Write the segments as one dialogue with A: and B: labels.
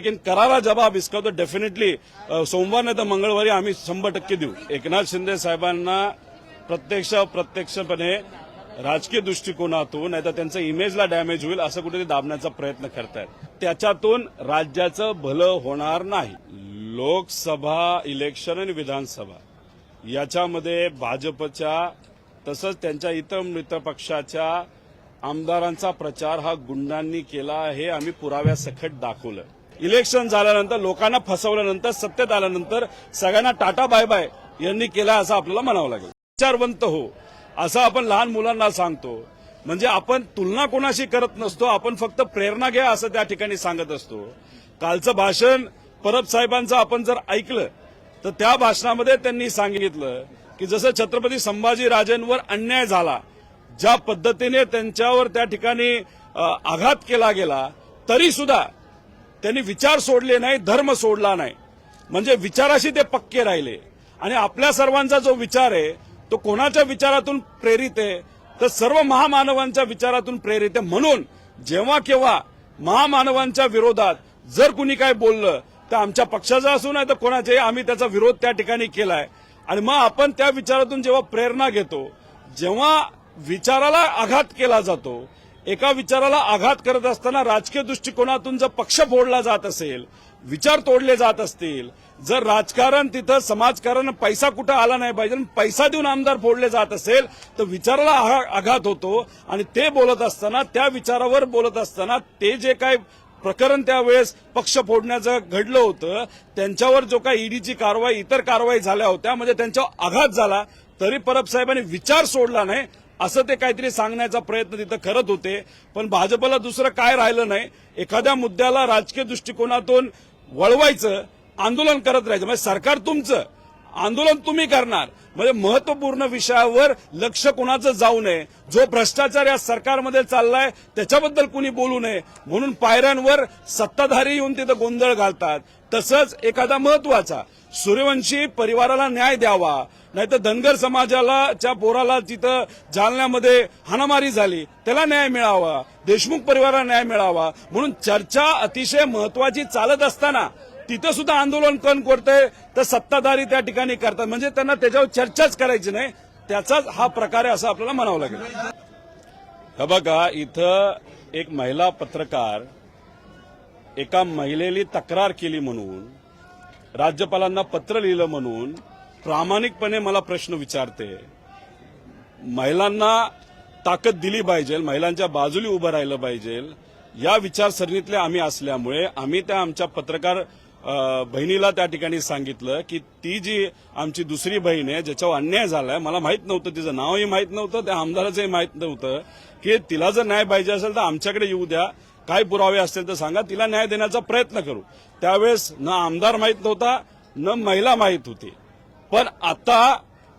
A: लेकिन करारा जबाब इसका तो डेफिनेटली सोमवार नाही तर मंगळवारी आम्ही शंभर टक्के देऊ. एकनाथ शिंदे साहेबांना प्रत्यक्ष प्रत्यक्षपणे राजकीय दृष्टिकोनातून नाही तर त्यांचं इमेजला डॅमेज होईल असं कुठेतरी दाबण्याचा प्रयत्न करतायत. त्याच्यातून राज्याचं भलं होणार नाही. लोकसभा इलेक्शन आणि विधानसभा. याच्यामध्ये भाजपच्या तसंच त्यांच्या इतर मित्र पक्षाच्या आमदारांचा प्रचार हा गुंडांनी केला हे आम्ही पुराव्यासकट दाखवलं. इलेक्शन झाल्यानंतर लोकांना फसवल्यानंतर सत्तेत आल्यानंतर सगळ्यांना टाटा बाय बाय यांनी केला असं आपल्याला म्हणावं लागेल. विचारवंत हो. असं आपण लहान मुलांना सांगतो. म्हणजे आपण तुलना कोणाशी करत नसतो आपण फक्त प्रेरणा घ्या असं त्या ठिकाणी सांगत असतो. कालचं भाषण परब साहेबांचं आपण जर ऐकलं तर त्या भाषणामध्ये त्यांनी सांगितलं की जसं छत्रपती संभाजी राजेंवर अन्याय झाला ज्या पद्धतीने त्यांच्यावर त्या ठिकाणी आघात केला गेला तरी सुद्धा त्यांनी विचार सोडले नाही धर्म सोडला नाही. म्हणजे विचाराशी ते पक्के राहिले. आणि आपल्या सर्वांचा जो विचार आहे तो कोणाच्या विचारातून प्रेरित आहे तर सर्व महामानवांच्या विचारातून प्रेरित आहे. म्हणून जेव्हा केव्हा महामानवांच्या विरोधात जर कुणी काय बोललं तर आमच्या पक्षाचा असू नाही तर कोणाच्याही आम्ही त्याचा विरोध त्या ठिकाणी केलाय. आणि मग आपण त्या विचारातून जेव्हा प्रेरणा घेतो जेव्हा विचाराला आघात केला जातो एका विचाराला आघात करत असताना राजकीय दृष्टिकोनातून जर पक्ष फोडला जात असेल विचार तोडले जात असतील जर राजकारण तिथं समाजकारण पैसा कुठं आला नाही पाहिजे आणि पैसा देऊन आमदार फोडले जात असेल तर विचाराला आघा- आघात होतो. आणि ते बोलत असताना त्या विचारावर बोलत असताना ते जे काय प्रकरण त्यावेळेस पक्ष फोडण्याचं घडलं होतं त्यांच्यावर जो काही ईडीची कारवाई इतर कारवाई झाल्या होत्या म्हणजे त्यांच्यावर आघात झाला तरी परब साहेबांनी विचार सोडला नाही असं ते काहीतरी सांगण्याचा प्रयत्न तिथं करत होते. पण भाजपला दुसरं काय राहिलं नाही. एखाद्या मुद्द्याला राजकीय दृष्टिकोनातून वळवायचं आंदोलन करत राहायचं. म्हणजे सरकार तुमचं. आंदोलन तुम्ही करणार. म्हणजे महत्त्वपूर्ण विषयावर लक्ष कोणाचं जाऊ नये. जो भ्रष्टाचार या सरकारमध्ये चाललाय त्याच्याबद्दल कुणी बोलू नये. म्हणून पायऱ्यांवर सत्ताधारी येऊन तिथं गोंधळ घालतात. तसंच एखादा महत्त्वाचा सूर्यवंशी परिवाराला न्याय द्यावा. नाहीतर धनगर समाजाला च्या पोराला तिथं जालन्यामध्ये हाणामारी झाली त्याला न्याय मिळावा. देशमुख परिवाराला न्याय मिळावा. म्हणून चर्चा अतिशय महत्वाची चालत असताना तिथं सुद्धा आंदोलन कोण करतंय तर सत्ताधारी त्या ठिकाणी करतात. म्हणजे त्यांना त्याच्यावर चर्चाच करायची नाही. त्याचाच हा प्रकार आहे असं आपल्याला म्हणावं लागेल. हे बघा इथं एक महिला पत्रकार एका महिलेली तक्रार केली म्हणून राज्यपालांना पत्र लिहिलं म्हणून प्रामाणिकपणे मला प्रश्न विचारते. महिलांना ताकद दिली पाहिजे महिलांच्या बाजूली उभं राहिलं पाहिजे. या विचारसरणीतले आम्ही असल्यामुळे आम्ही त्या आमच्या पत्रकार बहिणीला त्या ठिकाणी सांगितलं की ती जी आमची दुसरी बहीण आहे ज्याच्यावर अन्याय झालाय मला माहीत नव्हतं तिचं नावही माहीत नव्हतं त्या आमदाराचंही माहीत नव्हतं की तिला जर न्याय पाहिजे असेल तर आमच्याकडे येऊ द्या काय पुरावे असतील तर सांगा तिला न्याय देण्याचा प्रयत्न करू. त्यावेळेस न आमदार माहीत नव्हता न महिला माहीत होती. पण आता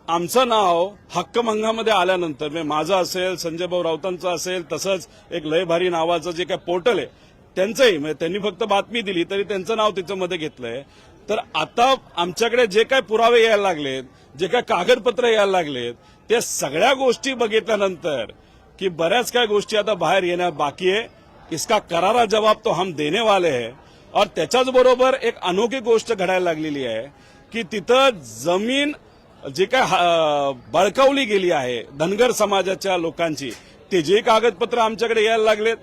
A: आमचं नाव हक्कमंगामध्ये आल्यानंतर म्हणजे माझं असेल संजयभाऊ राऊतांचं असेल तसंच एक लयभारी नावाचं जे काही पोर्टल आहे त्यांचंही म्हणजे त्यांनी फक्त बातमी दिली तरी त्यांचं नाव त्याच्यामध्ये घेतलंय. तर आता आमच्याकडे जे काय पुरावे यायला लागलेत जे काय कागदपत्र यायला लागलेत त्या सगळ्या गोष्टी बघितल्यानंतर की बऱ्याच काय गोष्टी आता बाहेर येण्या बाकी आहे. इसका करारा जवाब तो हम देने वाले है. और त्याच्याच बरोबर एक अनोखी गोष्ट घडायला लागलेली आहे की तिथं जमीन जी काय बळकावली गेली आहे धनगर समाजाच्या लोकांची ते जे कागदपत्र आमच्याकडे यायला लागलेत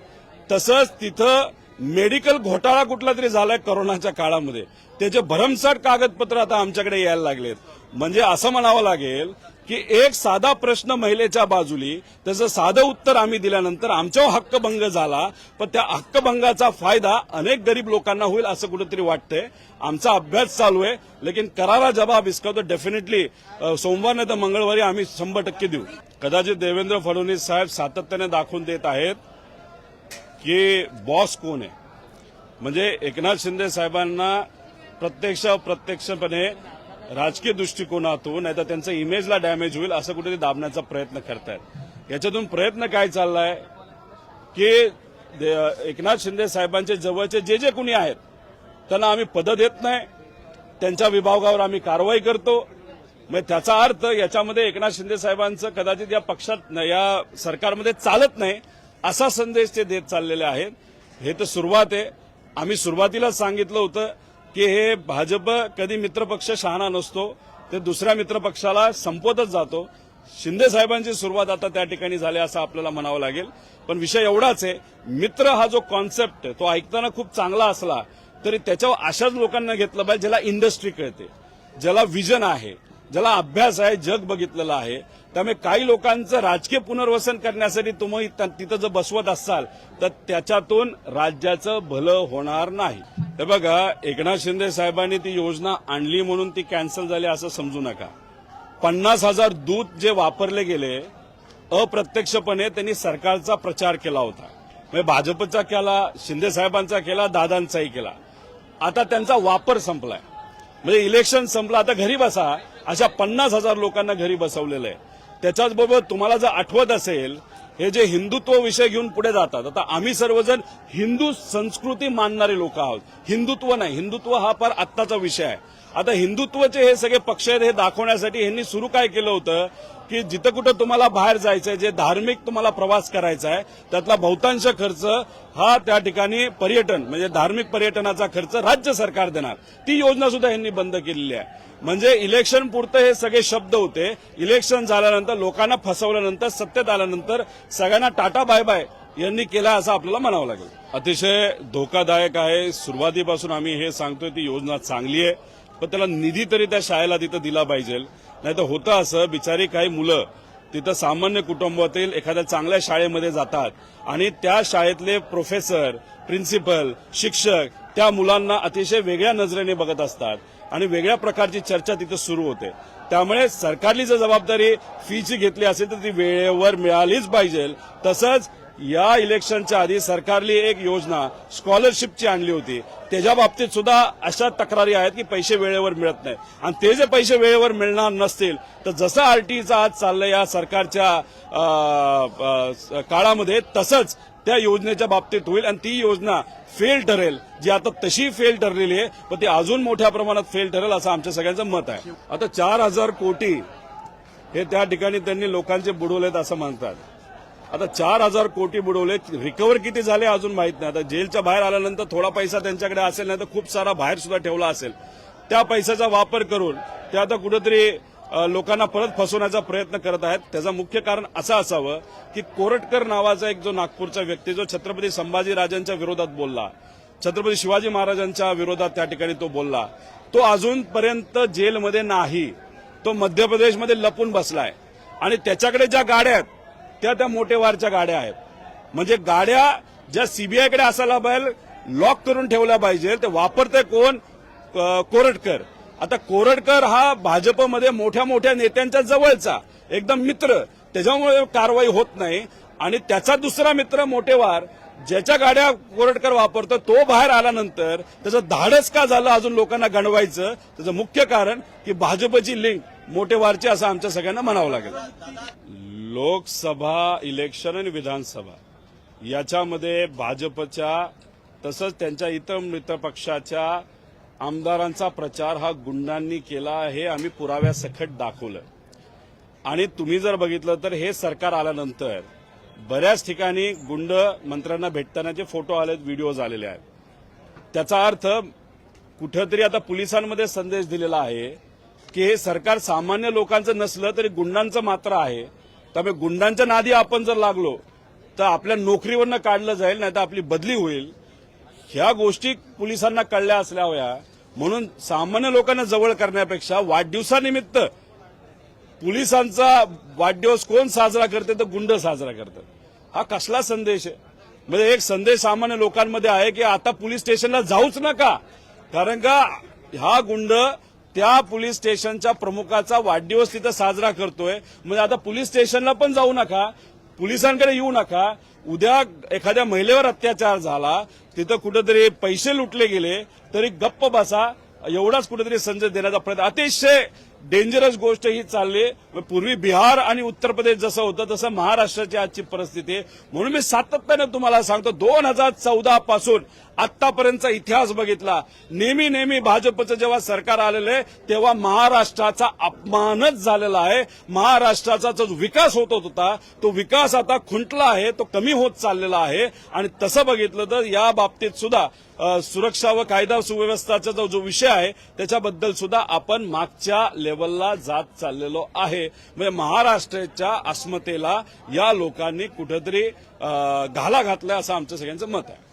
A: तसंच तिथं मेडिकल घोटाळा कुठला तरी झालाय करोनाच्या काळामध्ये. त्याचे भरमसाठ कागदपत्र आता आमच्याकडे यायला लागलेत. म्हणजे असं म्हणावं लागेल की एक साधा प्रश्न महिलेच्या बाजूली त्याचं साधं उत्तर आम्ही दिल्यानंतर आमच्यावर हक्कभंग झाला पण त्या हक्कभंगाचा फायदा अनेक गरीब लोकांना होईल असं कुठेतरी वाटतंय. आमचा अभ्यास चालू आहे लेकिन करारा जबाब इसका तो डेफिनेटली सोमवार नाही तर मंगळवारी आम्ही शंभर टक्के देऊ. कदाचित देवेंद्र फडणवीस साहेब सातत्याने दाखवून देत आहेत. की बॉस कोण आहे? म्हणजे एकनाथ शिंदे साहेबांना प्रत्यक्ष अप्रत्यक्षपणे राजकीय दृष्टिकोनातून नाही तर त्यांचं इमेजला डॅमेज होईल असं कुठेतरी दाबण्याचा प्रयत्न करतायत. याच्यातून प्रयत्न काय चाललाय? की एकनाथ शिंदे साहेबांचे जवळचे जे जे कोणी आहेत त्यांना आम्ही पदं देत नाही. त्यांच्या विभागावर आम्ही कारवाई करतो. म्हणजे त्याचा अर्थ याच्यामध्ये एकनाथ शिंदे साहेबांचं कदाचित या पक्षात या सरकारमध्ये चालत नाही. असा संदेश ते देत चाललेले आहेत. हे तर सुरुवात आहे. आम्ही सुरुवातीलाच सांगितलं होतं की हे भाजप कधी मित्रपक्ष शहाणा नसतो ते दुसऱ्या मित्रपक्षाला संपवतच जातो. शिंदे साहेबांची सुरुवात आता त्या ठिकाणी झाली असं आपल्याला म्हणावं लागेल. पण विषय एवढाच आहे मित्र हा जो कॉन्सेप्ट आहे तो ऐकताना खूप चांगला असला तरी त्याच्यावर अशाच लोकांना घेतलं पाहिजे ज्याला इंडस्ट्री कळते ज्याला विजन आहे ज्याला अभ्यास आहे जग बघितलेलं आहे. त्यामुळे काही लोकांचं राजकीय पुनर्वसन करण्यासाठी तुम्ही तिथं जर बसवत असाल तर त्याच्यातून राज्याचं भलं होणार नाही. तर बघा एकनाथ शिंदे साहेबांनी ती योजना आणली म्हणून ती कॅन्सल झाली असं समजू नका. पन्नास हजार दूध जे वापरले गेले अप्रत्यक्षपणे त्यांनी सरकारचा प्रचार केला होता. म्हणजे भाजपचा केला शिंदे साहेबांचा केला दादांचाही केला. आता त्यांचा वापर संपलाय. म्हणजे इलेक्शन संपलं आता घरी बसा. अशा पन्नास हजार लोकांना घरी बसवलेलं आहे. त्याच्याच बरोबर तुम्हाला जर आठवत असेल हे जे हिंदुत्व विषय घेऊन पुढे जातात आता आम्ही सर्वजण हिंदू संस्कृती मानणारे लोक आहोत. हिंदुत्व नाही. हिंदुत्व हा फार आत्ताचा विषय आहे. आता हिंदुत्वचे हे सगळे पक्ष आहेत हे दाखवण्यासाठी यांनी सुरू काय केलं होतं की जिथं कुठं तुम्हाला बाहेर जायचंय जे धार्मिक तुम्हाला प्रवास करायचा आहे त्यातला बहुतांश खर्च हा त्या ठिकाणी पर्यटन म्हणजे धार्मिक पर्यटनाचा खर्च राज्य सरकार देणार. ती योजना सुद्धा यांनी बंद केलेली आहे. म्हणजे इलेक्शन पुरतं हे सगळे शब्द होते. इलेक्शन झाल्यानंतर लोकांना फसवल्यानंतर सत्तेत आल्यानंतर सगळ्यांना टाटा बाय बाय यांनी केला असं आपल्याला म्हणावं लागेल. अतिशय धोकादायक आहे. सुरुवातीपासून आम्ही हे सांगतोय ती योजना चांगली आहे. पण त्याला निधी तरी त्या शाळेला तिथं दिला पाहिजे. नाही तर होतं असं बिचारी काही मुलं तिथं सामान्य कुटुंबातील एखाद्या चांगल्या शाळेमध्ये जातात. आणि त्या शाळेतले प्रोफेसर प्रिन्सिपल शिक्षक त्या मुलांना अतिशय वेगळ्या नजरेने बघत असतात. आणि वेगळ्या प्रकारची चर्चा तिथं सुरू होते. त्यामुळे सरकारली जर जबाबदारी फीची घेतली असेल तर ती वेळेवर मिळालीच पाहिजे. तसंच या इलेक्शनच्या आधी सरकारली एक योजना स्कॉलरशिपची आणली होती. त्याच्या बाबतीत सुद्धा अशा तक्रारी आहेत की पैसे वेळेवर मिळत नाहीत. आणि ते जे पैसे वेळेवर मिळणार नसतील तर जसं आरटीचा आज चाललंय या सरकारच्या काळामध्ये तसंच त्या योजनेच्या बाबतीत होईल आणि ती योजना फेल ठरेल. जी आता तशी फेल ठरलेली आहे पण ती अजून मोठ्या प्रमाणात फेल ठरेल असं आमच्या सगळ्यांचं मत आहे. आता चार हजार कोटी हे त्या ठिकाणी त्यांनी लोकांचे बुडवलेत असं म्हणतात. आता चार हजार कोटी बुडवले. रिकवर किती झाले अजून माहीत नाही. आता जेलच्या बाहेर आल्यानंतर थोडा पैसा त्यांच्याकडे असेल नाही तर खूप सारा बाहेर सुद्धा ठेवला असेल. त्या पैशाचा वापर करून ते आता कुठेतरी लोकांना परत फसवण्याचा प्रयत्न करत आहेत. त्याचं मुख्य कारण असं असावं की कोरटकर नावाचा एक जो नागपूरचा व्यक्ती जो छत्रपती संभाजीराजांच्या विरोधात बोलला छत्रपती शिवाजी महाराजांच्या विरोधात त्या ठिकाणी तो बोलला तो अजूनपर्यंत जेलमध्ये नाही. तो मध्य प्रदेशमध्ये लपून बसलाय. आणि त्याच्याकडे ज्या गाड्या आहेत त्या त्या मोठेवारच्या गाड्या आहेत. म्हणजे गाड्या ज्या सीबीआयकडे असायला पाहिजे लॉक करून ठेवल्या पाहिजे ते वापरते कोण? कोरटकर आता कोरटकर हा भाजपमध्ये मोठ्या मोठ्या नेत्यांच्या जवळचा एकदम मित्र. त्याच्यामुळे कारवाई होत नाही. आणि त्याचा दुसरा मित्र मोठेवार ज्याच्या गाड्या कोरटकर वापरतो तो बाहेर आल्यानंतर त्याचं धाडस का झालं अजून लोकांना गणवायचं? त्याचं मुख्य कारण की भाजपची लिंक मोठेवारची असं आमच्या सगळ्यांना म्हणावं लागेल. लोकसभा इलेक्शन आणि विधानसभा. याच्यामध्ये भाजपच्या तसंच त्यांच्या इतर मित्रपक्षाच्या आमदारांचा प्रचार हा गुंडांनी केला हे आम्ही पुराव्यासकट दाखवलं. आणि तुम्ही जर बघितलं तर हे सरकार आल्यानंतर बऱ्याच ठिकाणी गुंड मंत्र्यांना भेटतानाचे फोटो आलेत व्हिडिओज आलेले आहेत. त्याचा अर्थ कुठंतरी आता पोलिसांमध्ये संदेश दिलेला आहे की हे सरकार सामान्य लोकांचं नसलं तरी गुंडांचं मात्र आहे. त्यामुळे गुंडांच्या नादी आपण जर लागलो तर आपल्या नोकरीवरनं काढलं जाईल नाही तर आपली बदली होईल. ह्या गोष्टी पोलिसांना कळल्या असल्या हव्या म्हणून सामान्य लोकांना जवळ करण्यापेक्षा वाढदिवसानिमित्त पोलिसांचा वाढदिवस कोण साजरा करते तर गुंड साजरा करतात. हा कसला संदेश आहे? म्हणजे एक संदेश सामान्य लोकांमध्ये आहे की आता पोलीस स्टेशनला जाऊच नका. कारण का हा गुंड त्या पोलीस स्टेशनच्या प्रमुखाचा वाढदिवस तिथं साजरा करतोय. म्हणजे आता पोलीस स्टेशनला पण जाऊ नका पोलिसांकडे येऊ नका. उद्या एखाद्या महिलेवर अत्याचार झाला तिथं कुठेतरी पैसे लुटले गेले तरी गप्प बसा. एवढाच कुठेतरी संदेश देण्याचा प्रयत्न. अतिशय डेंजरस गोष्ट ही चालली. पूर्वी बिहार आणि उत्तर प्रदेश जसं होतं तसं महाराष्ट्राची आजची परिस्थिती आहे. म्हणून मी सातत्याने तुम्हाला सांगतो दोन हजार चौदा पासून आतापर्यंतचा इतिहास बघितला. नेहमी नेहमी भाजपचं जेव्हा सरकार आलेलं आहे तेव्हा महाराष्ट्राचा अपमानच झालेला आहे. महाराष्ट्राचा जो विकास होत होता तो विकास आता खुंटला आहे तो कमी होत चाललेला आहे. आणि तसं बघितलं तर या बाबतीत सुद्धा सुरक्षा व कायदा सुव्यवस्थाचा जो जो विषय आहे त्याच्याबद्दल सुद्धा आपण मागच्या लेवलला जात चाललेलो आहे. म्हणजे महाराष्ट्राच्या अस्मतेला या लोकांनी कुठेतरी घाला घातलाय असं आमचं सगळ्यांचं मत आहे.